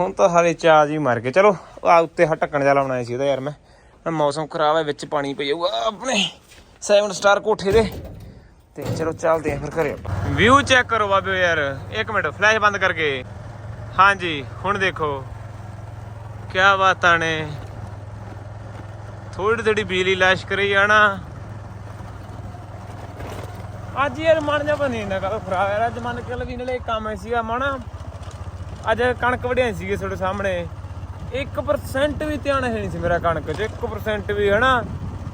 ਹੁਣ ਤਾਂ ਸਾਰੇ ਚਾਹ ਜੀ ਮਰ ਗਏ। ਚਲੋ, ਆ ਉੱਤੇ ਹ ਢੱਕਣ ਜਾ ਲਾਉਣਾ ਸੀ ਉਹਦਾ ਯਾਰ ਮੈਂ। ਮੌਸਮ ਖਰਾਬ ਹੈ, ਵਿੱਚ ਪਾਣੀ ਪਈ ਜਾਊਗਾ। ਆਪਣੇ 7 ਸਟਾਰ ਕੋਠੇ ਦੇ। ਤੇ ਚਲੋ ਚੱਲਦੇ ਆਂ ਫਿਰ ਘਰੇ ਆਪਾਂ। ਵਿਊ ਚੈੱਕ ਕਰੋ ਬਾਬੇ ਯਾਰ। ਇੱਕ ਮਿੰਟ ਫਲੈਸ਼ ਬੰਦ ਕਰਕੇ। ਹਾਂਜੀ, ਹੁਣ ਦੇਖੋ। ਕੀ ਬਾਤਾਂ ਨੇ। ਥੋੜੀ ਥੋੜੀ ਬਿਜਲੀ ਲਾਸ਼ ਕਰੀ ਜਾਣਾ। ਅੱਜ ਯਾਰ ਮਨ ਜਾ ਬਣੀ ਨਾ ਕਰੋ ਖਰਾਬ ਯਾਰ ਅੱਜ ਮਨ ਕੱਲ ਵੀ ਨਾਲੇ ਕੰਮ ਸੀਗਾ ਮਣਾ ਅੱਜ ਕਣਕ ਵਢਿਆਈ ਸੀਗੀ ਤੁਹਾਡੇ ਸਾਹਮਣੇ। 1% ਵੀ ਧਿਆਨ ਹੈ ਨਹੀਂ ਸੀ ਮੇਰਾ ਕਣਕ 'ਚ। 1% ਵੀ, ਹਨਾ?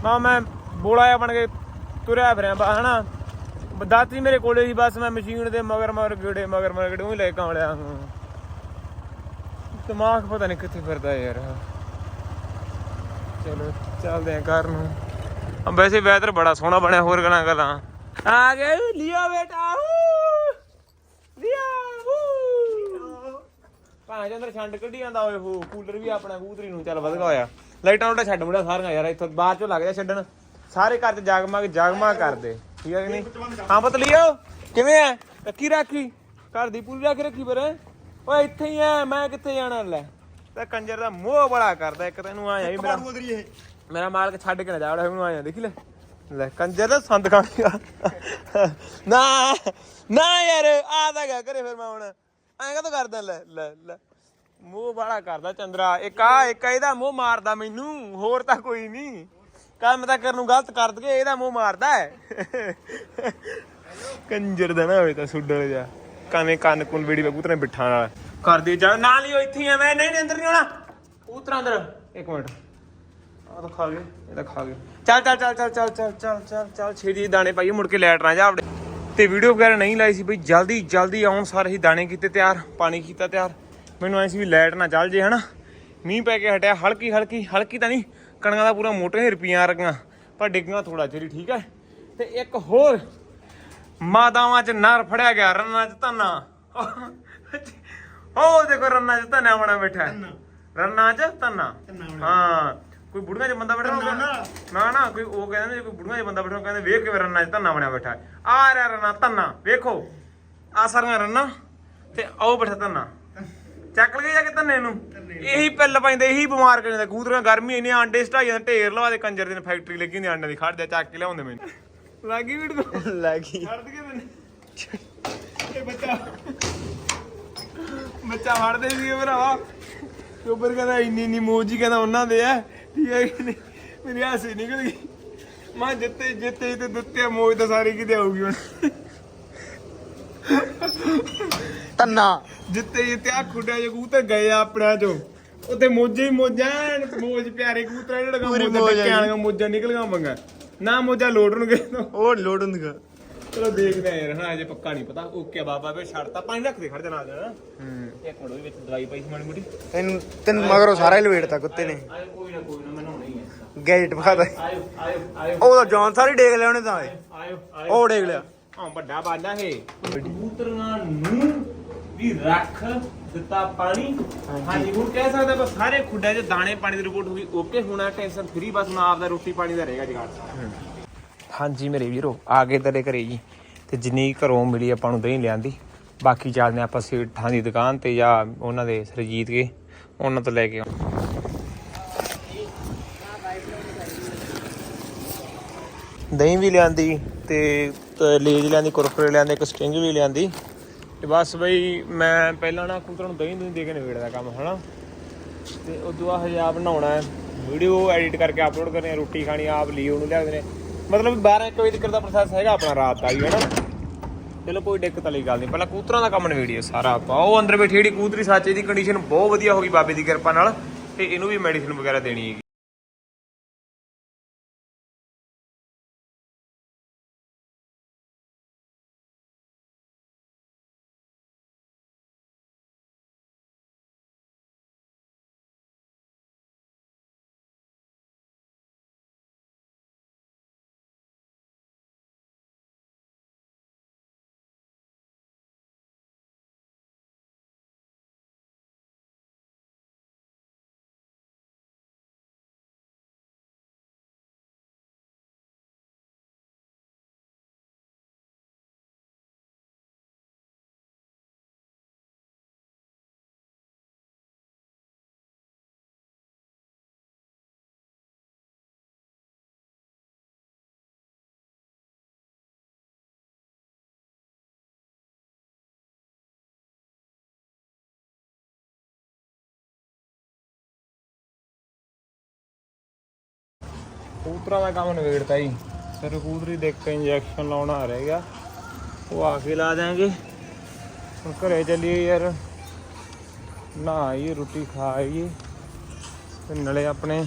ਮਾ ਮੈਂ ਬੋਲਾ ਜਿਹਾ ਬਣ ਕੇ ਤੁਰਿਆ ਫਿਰਿਆ ਬਾ ਹਨਾ? ਦਾਤੀ ਮੇਰੇ ਕੋਲੇ ਸੀ, ਬਸ ਮੈਂ ਮਸ਼ੀਨ ਦੇ ਮਗਰ ਮਗਰ ਗੇੜੇ, ਮਗਰ ਮਗਰ ਗੇੜੇ, ਉਹ ਲੈ ਕੇ ਆਉਲਿਆ ਹੂੰ। ਦਿਮਾਗ ਪਤਾ ਨਹੀਂ ਕਿੱਥੇ ਫਿਰਦਾ ਯਾਰ। ਚਲੋ, ਚੱਲਦੇ ਆਂ ਘਰ ਨੂੰ। ਵੈਸੇ ਵੈਦਰ ਬੜਾ ਸੋਹਣਾ ਬਣਿਆ, ਹੋਰ ਗੱਲਾਂ ਗੱਲਾਂ। ਆ ਗਏ ਲਿਓ ਬੇਟਾ ਲਿਆ ਭਾਂ ਅੰਦਰ ਛੰਡ ਕੱਢੀ ਜਾਂਦਾ ਓਏ ਹੋ ਕੂਲਰ ਵੀ ਆਪਣਾ ਕੂਤਰੀ ਨੂੰ ਚੱਲ ਵਧਗਾ ਹੋਇਆ। ਲਾਈਟਾਂ ਉਲਟਾ ਛੱਡ ਮੁੜਿਆ ਸਾਰੀਆਂ ਯਾਰ ਇੱਥੋਂ ਬਾਅਦ ਚੋਂ ਲੱਗ ਜਾ ਛੱਡਣ। ਸਾਰੇ ਘਰ ਚ ਜਾਗਮਾ ਜਾਗਮਾ ਕਰਦੇ ਠੀਕ ਹੈ ਕਿ ਨਹੀਂ? ਹਾਂ ਪਤ ਲਿਓ। ਕਿਵੇਂ ਐ ਰੱਖੀ ਰੱਖੀ। ਘਰ ਦੀ ਪੂਰੀ ਰੱਖ ਰੱਖੀ ਪਰ ਓਏ ਇੱਥੇ ਹੀ ਐ ਮੈਂ ਕਿੱਥੇ ਜਾਣਾ ਲੈ? ਤੇ ਕੰਜਰ ਦਾ ਮੋਹ ਬੜਾ ਕਰਦਾ ਇੱਕ ਤੈਨੂੰ ਆਇਆ ਵੀ ਮੇਰਾ ਮੇਰਾ ਮਾਲਕ ਛੱਡ ਕੇ ਨਾ ਜਾ ਉਹਨੂੰ ਆਇਆ ਦੇਖੀ ਲੈ। ਲੈ, ਕੰਜਰ ਦਾ ਸੰਦ ਖਾਣੀਗਾ ਨਾ ਨਾ ਯਾਰ, ਆ ਤਾਂ ਗਿਆ ਕਰੇ ਫਿਰ ਮੈਂ ਹੁਣ। ਐਂ ਕਦੋਂ ਕਰਦਾ, ਲੈ ਲੈ ਲੈ। ਮੂੰਹ ਬੜਾ ਕਰਦਾ ਚੰਦਰਾ। ਇੱਕ ਆ, ਇੱਕ ਇਹਦਾ ਮੂੰਹ ਮਾਰਦਾ ਮੈਨੂੰ। ਹੋਰ ਤਾਂ ਕੋਈ ਨਹੀਂ ਕੰਮ ਤਾਂ ਕਰਨ ਨੂੰ ਗਲਤ ਕਰ ਦਗੇ ਇਹਦਾ ਮੂੰਹ ਮਾਰਦਾ ਹੈ। ਕੰਜਰ ਦਾ ਨਾ ਹੋਵੇ ਤਾਂ ਸੁੱਡਲ ਜਾ। ਕਾਵੇਂ ਕੰਨ ਕੁੰਨ ਬੇੜੀ ਕਬੂਤਰਾਂ ਬਿਠਾ ਨਾਲ। ਕਰਦੀ ਜਾ, ਨਾਲ ਹੀ ਇੱਥੇ ਹੀ ਨਹੀਂ ਨਹੀਂ, ਅੰਦਰ ਨਹੀਂ ਆਉਣਾ। ਕਬੂਤਰਾਂ ਅੰਦਰ। ਇੱਕ ਮਿੰਟ। ਆ ਤਾਂ ਖਾ ਗਏ, ਇਹ ਤਾਂ ਖਾ ਗਏ। ਚੱਲ ਚੱਲ ਚੱਲ ਚੱਲ ਚੱਲ ਚੱਲ ਚੱਲ ਚੱਲ ਚੱਲ ਛੇਤੀ ਦਾਣੇ ਪਾਈਏ ਮੁੜ ਕੇ ਲੈਟ ਨਾ ਜਾ ਆਪਣੇ। ਤੇ ਵੀਡੀਓ ਵਗੈਰਾ ਨਹੀਂ ਲਾਈ ਸੀ ਬਈ ਜਲਦੀ ਜਲਦੀ ਆਉਣ ਸਾਰੇ ਹੀ ਦਾਣੇ ਕੀਤੇ ਤਿਆਰ ਪਾਣੀ ਕੀਤਾ ਤਿਆਰ। ਮੈਨੂੰ ਐ ਸੀ ਵੀ ਲਾਈਟ ਨਾ ਚੱਲ ਜੇ ਹਨਾ? ਮੀਂਹ ਪੈ ਕੇ ਹਟਿਆ ਹਲਕੀ ਹਲਕੀ ਹਲਕੀ ਤਾਂ ਨਹੀਂ ਕਣਕਾਂ ਦਾ ਪੂਰਾ ਮੋਟੇ ਰੁਪਈਆਂ ਰਗੀਆਂ ਪਰ ਡਿੱਗੀਆਂ ਥੋੜਾ ਹੀ, ਠੀਕ ਹੈ? ਤੇ ਇੱਕ ਹੋਰ ਮਾਦਾਵਾਂ ਚ ਨਰ ਫੜਿਆ ਗਿਆ ਰੰਨਾਂ ਚ ਧੰਨਾ। ਉਹ ਦੇਖੋ ਰੰਨਾਂ ਚ ਧੰਨਾ ਬਣਾ ਬੈਠਾ। ਰੰਨਾਂ ਚ ਧੰਨਾ। ਹਾਂ। ਕੋਈ ਬੁੜੀਆਂ ਚ ਬੰਦਾ ਬੈਠਾ ਹੋਊਗਾ? ਨਾ ਨਾ ਕੋਈ ਉਹ ਕਹਿੰਦੇ ਨੇ ਕੋਈ ਬੁੜੀਆਂ ਚ ਬੰਦਾ ਬੈਠਾ ਹੋਊਗਾ, ਕਹਿੰਦੇ ਵੇਖ ਕੇ ਰੰਨਾਂ ਚ ਧੰਨਾ ਬਣਿਆ ਬੈਠਾ। ਆ ਰਿਹਾ ਰੰਨਾ ਧੰਨਾ ਵੇਖੋ। ਆ ਸਾਰੀਆਂ ਰੰਨਾਂ ਤੇ ਆਓ ਬੈਠਾ ਧੰਨਾ। ਚੱਕ ਲਗੇ ਜਾ ਕੇ ਧੰਨੇ ਨੂੰ। ਇਹੀ ਪਿੱਲ ਪੈਂਦੇ ਇਹੀ ਬਿਮਾਰ ਕਰ ਜਾਂਦਾ। ਕੂਤਰਾਂ ਗਰਮੀ ਇੰਨੀ ਆਂਡੇ ਸਟਾਈ ਜਾਂਦੇ ਢੇਰ ਲਵਾ ਦੇ ਕੰਜਰ ਦੇ ਫੈਕਟਰੀ ਲੱਗੀ ਹੁੰਦੀ ਆਂਡੇ ਦੀ ਖੜ ਜਾ ਚੱਕ ਕੇ ਲਿਆਉਂਦੇ ਮੈਨੂੰ। ਲੱਗੀ ਵੀਡੀਓ ਲੱਗੀ। ਛੱਡ ਦਈਏ ਮੈਨੂੰ। ਇਹ ਬੱਚਾ। ਬੱਚਾ ਫੜਦੇ ਸੀ ਭਰਾਵਾ। ਚੋਬਰ ਕਹਿੰਦਾ ਇੰਨੀ ਇੰਨੀ ਮੋਜੀ ਕਹਿੰਦਾ ਉਹਨਾਂ ਦੇ ਆ ਠੀਕ ਹੈ ਕਿ ਨਹੀਂ? ਮੇਰੀ ਹਾਸੀ ਨਿਕਲ ਗਈ। ਮੈਂ ਜਿੱਤੇ ਜਿੱਤੇ ਤੇ ਦਿੱਤੇ ਮੋਜ ਤਾਂ ਸਾਰੀ ਕਿਤੇ ਆਊਗੀ ਹੁਣ। ਤੰਨਾ। ਜਿੱਤੇ ਜਿੱਤੇ ਆ ਖੁੱਡਿਆ ਜੇ ਕਬੂਤਰ ਗਏ ਆ ਆਪਣਿਆਂ ਚੋਂ। ਉੱਤੇ ਮੋਜੇ ਹੀ ਮੋਜਾਂ ਮੋਜ ਪਿਆਰੇ ਕਬੂਤਰ ਜਿਹੜਾ ਮੋਜਾਂ ਟੱਕਿਆਂ ਵਾਲੀਆਂ ਮੋਜਾਂ ਨਿਕਲ ਗਾ ਮੰਗਾ। ਨਾ ਮੋਜਾਂ ਲੋੜਨਗੇ ਉਹ ਲੋਡ ਹੁੰਦੀਆਂ ਚਲੋ ਦੇਖਦੇ ਆ ਯਾਰ ਹਾਂ ਅਜੇ ਪੱਕਾ ਨਹੀਂ ਪਤਾ। ਓਕੇ ਬਾਬਾ ਵੇ ਛੱਡਤਾ ਪਾਣੀ ਰੱਖ ਦੇ ਖੜ ਜਾ ਨਾਲ ਹਨਾ ਇੱਕ ਮਿੰਟ ਉਹਦੇ ਵਿੱਚ ਦਵਾਈ ਪਾਈ ਸੀ ਮਾੜੀ ਮੋਟੀ। ਤੈਨੂੰ ਤੈਨੂੰ ਮਗਰੋਂ ਸਾਰਾ ਹੀ ਲਵੇੜਤਾ ਕੁੱਤੇ ਨੇ। ਆਏ ਕੋਈ ਨਾ ਕੋਈ ਨਾ ਮੈਂ ਨਹਾਉਣਾ ਹੀ ਹੈ ਗੈਜਟ ਵਿਖਾਦਾ ਆਇਓ ਆਇਓ ਆਇਓ ਉਹ ਤਾਂ ਜਾਨ ਸਾਰੀ ਡੇਗ ਲਿਆ ਉਹਨੇ ਤਾਂ। ਇਹ। ਆਇਓ ਆਇਓ ਉਹ ਡੇਗ ਲਿਆ। ਹਾਂ ਵੱਡਾ ਬਾਜਾ ਹੈ। ਕਬੂਤਰਾਂ ਨੂੰ ਵੀ ਰੱਖ ਦਿੱਤਾ ਪਾਣੀ। ਹਾਂਜੀ। ਹੁਣ ਕਹਿ ਸਕਦਾ ਬਸ ਸਾਰੇ ਖੁੱਡਿਆਂ 'ਚ ਦਾਣੇ ਪਾਣੀ ਦੀ ਰਿਪੋਰਟ ਹੋ ਗਈ। ਓਕੇ ਹੁਣ ਟੈਨਸ਼ਨ ਫਰੀ ਬਸ ਹੁਣ ਆਪਦਾ ਰੋਟੀ ਪਾਣੀ ਦਾ ਰਹੇਗਾ ਜਗਾੜ। ਹਾਂਜੀ ਮੇਰੇ ਵੀਰੋ, ਆ ਗਏ ਤੇਰੇ ਘਰੇ ਜੀ। ਤੇ ਜਿੰਨੀ ਘਰੋਂ ਮਿਲੀ ਆਪਾਂ ਨੂੰ ਦਹੀਂ ਲਿਆਂਦੀ। ਬਾਕੀ ਚੱਲਦੇ ਆਪਾਂ ਸੇਠਾਂ ਦੀ ਦੁਕਾਨ ਤੇ ਜਾਂ ਉਹਨਾਂ ਦੇ ਸਰਜੀਤ ਕੇ, ਉਹਨਾਂ ਤੋਂ ਲੈ ਕੇ ਆਉਂ ਦਹੀਂ ਵੀ ਲਿਆਂਦੀ ਤੇ, ਤ- ਲੇਜ ਲਿਆਂਦੀ, ਕੁਰਕਰੇ ਲਿਆਂਦੇ, ਇੱਕ ਸਟਿੰਗ ਵੀ ਲਿਆਂਦੀ। ਤੇ ਬਸ ਬਈ ਮੈਂ ਪਹਿਲਾਂ ਨਾ ਕੁਤਰ ਨੂੰ ਦਹੀਂ ਦਹੀਂ ਦੇ ਕੇ ਨਿਬੇੜਦਾ ਕੰਮ, ਹਨਾ? ਤੇ ਉਦੋਂ ਬਾਅਦ ਹਜੇ ਆਪ ਬਣਾਉਣਾ ਵੀਡੀਓ ਐਡਿਟ ਕਰਕੇ ਅਪਲੋਡ ਕਰਨੀ ਹੈ, ਰੋਟੀ ਖਾਣੀ ਆਪ ਲਈ ਉਹਨੂੰ ਲਿਆ ਨੇ। ਮਤਲਬ 12 1 ਵਜੇ ਤੱਕ ਦਾ ਪ੍ਰੋਸੈਸ ਹੈਗਾ ਆਪਣਾ ਰਾਤ ਦਾ ਹੀ ਹੈ ਨਾ ਚਲੋ, ਕੋਈ ਦਿੱਕਤ ਵਾਲੀ ਗੱਲ ਨਹੀਂ। ਪਹਿਲਾਂ ਕੂਤਰਾਂ ਦਾ ਕੰਮ ਨਵੇੜੀਏ ਸਾਰਾ ਆਪਾਂ। ਉਹ ਅੰਦਰ ਬੈਠੀ ਜਿਹੜੀ ਕੂਤਰੀ ਸਾਚੇ ਦੀ ਕੰਡੀਸ਼ਨ ਬਹੁਤ ਵਧੀਆ ਹੋ ਗਈ ਬਾਬੇ ਦੀ ਕਿਰਪਾ ਨਾਲ, ਤੇ ਇਹਨੂੰ ਵੀ ਮੈਡੀਸਿਨ ਵਗੈਰਾ ਦੇਣੀ ਹੈਗੀ। ਕਬੂਤਰਾਂ ਦਾ ਕੰਮ ਨਵੇੜਤਾ ਜੀ। ਫਿਰ ਕਬੂਤਰੀ ਦੇਖ ਕੇ ਇੰਜੈਕਸ਼ਨ ਲਾਉਣਾ ਰਹੇਗਾ ਉਹ ਆ ਕੇ ਲਾ ਦਾਂਗੇ ਹੁਣ ਘਰੇ ਚੱਲੀਏ ਯਾਰ। ਨਹਾਈਏ ਰੋਟੀ ਖਾਈਏ ਤੇ ਨਾਲੇ ਆਪਣੇ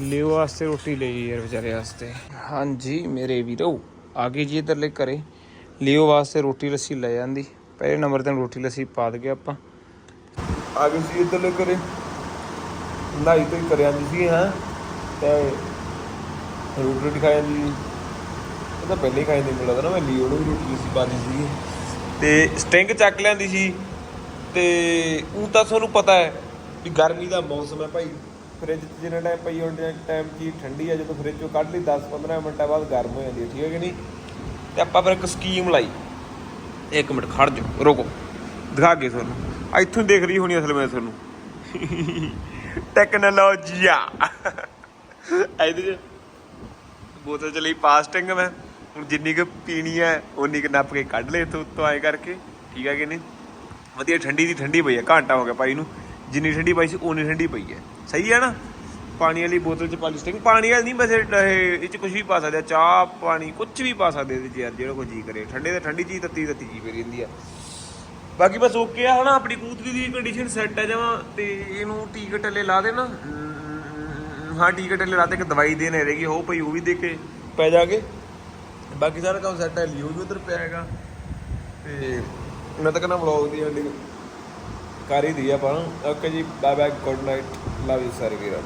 ਲਿਓ ਵਾਸਤੇ ਰੋਟੀ ਲਈ ਯਾਰ ਵਿਚਾਰੇ ਵਾਸਤੇ। ਹਾਂਜੀ, ਮੇਰੇ ਵੀਰੋ, ਆ ਗਏ ਜੀ ਇਧਰਲੇ ਘਰੇ। ਲਿਓ ਵਾਸਤੇ ਰੋਟੀ ਲੱਸੀ ਲੈ ਜਾਂਦੀ ਪਹਿਲੇ ਨੰਬਰ ਤੇ ਰੋਟੀ ਲੱਸੀ ਪਾ ਦਗੇ ਆਪਾਂ। ਆ ਗਏ ਸੀ ਇਧਰਲੇ ਘਰੇ। ਨਾਈ ਤੋਂ ਹੀ ਕਰਿਆ ਜਾਂਦੀ ਸੀ, ਹਾਂ। ਤੇ ਰੋਟੀ ਰੋਟੀ ਖਾਈ ਜਾਂਦੀ ਸੀ। ਉਹ ਤਾਂ ਪਹਿਲੇ ਹੀ ਖਾਈ ਜਾਂਦੀ ਮੈਨੂੰ ਲੱਗਦਾ ਨਾ ਮੈਂ ਲਈ ਉਹਨੂੰ ਵੀ ਰੋਟੀ ਸੀ ਪਾਦੀ ਸੀ ਤੇ ਸਟਿੰਗ ਚੱਕ ਲਿਆਂਦੀ ਸੀ। ਤੇ ਉਹ ਤਾਂ ਤੁਹਾਨੂੰ ਪਤਾ ਹੈ ਵੀ ਗਰਮੀ ਦਾ ਮੌਸਮ ਹੈ ਭਾਈ। ਫ੍ਰਿਜ 'ਚ ਜਿੰਨਾ ਟਾਈਮ ਪਈ ਹੁੰਦੀ ਟਾਈਮ ਕੀ ਠੰਡੀ ਆ ਜਦੋਂ ਫ੍ਰਿਜ ਚੋਂ ਕੱਢ ਲਈ 10-15 ਮਿੰਟਾਂ ਬਾਅਦ ਗਰਮ ਹੋ ਜਾਂਦੀ ਹੈ ਠੀਕ ਹੈ ਕਿ ਨਹੀਂ? ਤੇ ਆਪਾਂ ਫਿਰ ਇੱਕ ਸਕੀਮ ਲਾਈ। ਇੱਕ ਮਿੰਟ ਖੜ ਜਾਓ ਰੁਕੋ। ਦਿਖਾ ਕੇ ਤੁਹਾਨੂੰ। ਇੱਥੋਂ ਦੇਖ ਰਹੀ ਹੋਣੀ ਅਸਲ ਵਿੱਚ ਤੁਹਾਨੂੰ। ਟੈਕਨੋਲੋਜੀਆ ਇਹਦੇ ਚ ਬੋਤਲ ਚ ਲਈ ਪਾਸਟਿੰਗ ਮੈਂ। ਹੁਣ ਜਿੰਨੀ ਕੁ ਪੀਣੀ ਹੈ ਉਨੀ ਕੁ ਨੱਪ ਕੇ ਕੱਢ ਲੈ ਤੂੰ ਉੱਤੋਂ ਐ ਕਰਕੇ। ਠੀਕ ਹੈ ਕਿ ਨਹੀਂ? ਵਧੀਆ, ਠੰਡੀ ਦੀ ਠੰਡੀ ਪਈ ਹੈ, ਘੰਟਾ ਹੋ ਗਿਆ ਪਾਈ ਨੂੰ। ਜਿੰਨੀ ਠੰਡੀ ਪਾਈ ਸੀ ਉਨੀ ਠੰਡੀ ਪਈ ਹੈ। ਸਹੀ ਹੈ ਨਾ? ਪਾਣੀ ਵਾਲੀ ਬੋਤਲ ਚ ਪਾਲਿਸਟਿੰਗ ਪਾਣੀ ਵਾਲੀ ਨਹੀਂ, ਬਸ ਇਹ ਚ ਕੁਝ ਵੀ ਪਾ ਸਕਦੇ ਆ। ਚਾਹ, ਪਾਣੀ ਕੁਝ ਵੀ ਪਾ ਸਕਦੇ ਇਹਦੇ ਯਾਰ, ਜਿਹੜਾ ਕੋਈ ਜੀ ਕਰੇ। ਠੰਡੇ ਤੇ ਠੰਡੀ ਚੀਜ਼, ਤੱਤੀ ਤੱਤੀ ਜੀ ਪਈ ਰਹਿੰਦੀ ਆ। ਬਾਕੀ ਬਸ ਓਕੇ ਆ, ਹਨਾ, ਆਪਣੀ ਕੂਤਰੀ ਦੀ ਕੰਡੀਸ਼ਨ ਸੈੱਟ ਆ ਜਾਵਾਂ ਤੇ ਇਹਨੂੰ ਟੀਕੇ ਟੱਲੇ ਲਾ ਦੇਣਾ। ਅਮ, ਹਾਂ ਟੀਕੇ ਟੱਲੇ ਲਾ ਦੇ ਕੇ ਦਵਾਈ ਦੇਣੇ ਰਹੇਗੀ ਹੋ ਪਈ ਉਹ ਵੀ ਦੇ ਕੇ ਪੈ ਜਾਗੇ। ਬਾਕੀ ਸਾਰਾ ਕੰਮ ਸੈੱਟ ਹੈ ਲਿਓ ਵੀ ਉਧਰ ਪਿਆ ਹੈਗਾ। ਤੇ ਮੈਂ ਤਾਂ ਕਹਿੰਦਾ ਵਲੌਗ ਦੀ ਐਂਡਿੰਗ ਕਰ ਹੀ ਦੀ ਆਪਾਂ। ਓਕੇ ਜੀ bye bye good night love you ਸਾਰੇ ਵੀਰਾਂ